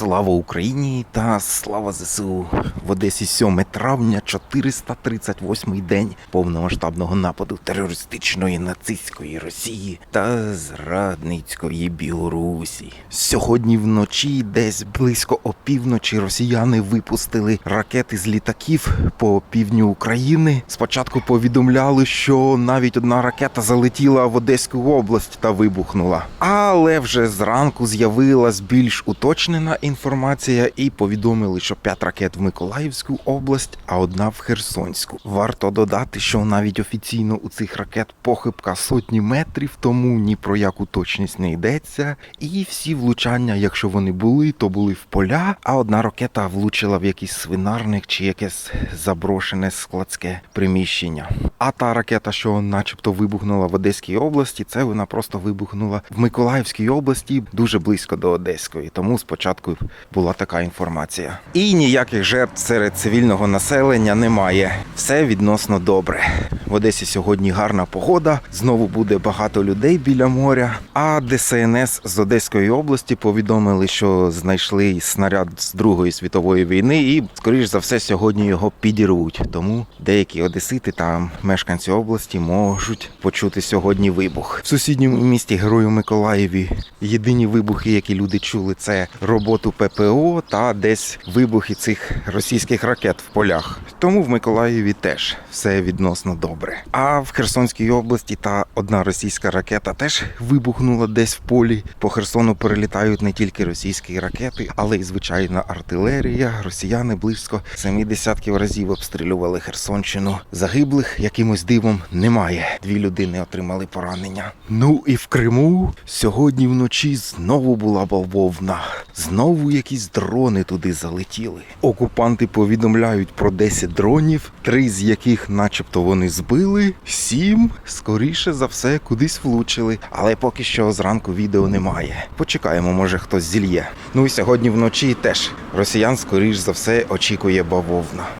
Слава Україні та слава ЗСУ! В Одесі 7 травня, 438 день повномасштабного нападу терористичної нацистської Росії та зрадницької Білорусі. Сьогодні вночі, десь близько опівночі, росіяни випустили ракети з літаків по півдню України. Спочатку повідомляли, що навіть одна ракета залетіла в Одеську область та вибухнула. Але вже зранку з'явилась більш уточнена інформація і повідомили, що п'ять ракет в Миколаївську область, а одна в Херсонську. Варто додати, що навіть офіційно у цих ракет похибка сотні метрів, тому ні про яку точність не йдеться. І всі влучання, якщо вони були, то були в поля, а одна ракета влучила в якийсь свинарник чи якесь заброшене складське приміщення. А та ракета, що начебто вибухнула в Одеській області, це вона просто вибухнула в Миколаївській області дуже близько до Одеської. Тому спочатку була така інформація. І ніяких жертв серед цивільного населення немає. Все відносно добре. В Одесі сьогодні гарна погода. Знову буде багато людей біля моря. А ДСНС з Одеської області повідомили, що знайшли снаряд з Другої світової війни, і скоріш за все сьогодні його підірвуть. Тому деякі одесити та мешканці області можуть почути сьогодні вибух. В сусідньому місті Герою Миколаєві єдині вибухи, які люди чули, це роботу ППО та десь вибухи цих російських ракет в полях. Тому в Миколаєві теж все відносно добре. А в Херсонській області та одна російська ракета теж вибухнула десь в полі. По Херсону перелітають не тільки російські ракети, але й звичайна артилерія. Росіяни близько семи десятків разів обстрілювали Херсонщину. Загиблих якимось дивом немає. Дві людини отримали поранення. Ну і в Криму сьогодні вночі знову була бавовна. Знову якісь дрони туди залетіли. Окупанти повідомляють про 10 дронів, три з яких, начебто, вони збили, сім, скоріше за все, кудись влучили. Але поки що зранку відео немає. Почекаємо, може хтось зільє. Ну і сьогодні вночі теж росіян, скоріш за все, очікує бавовна.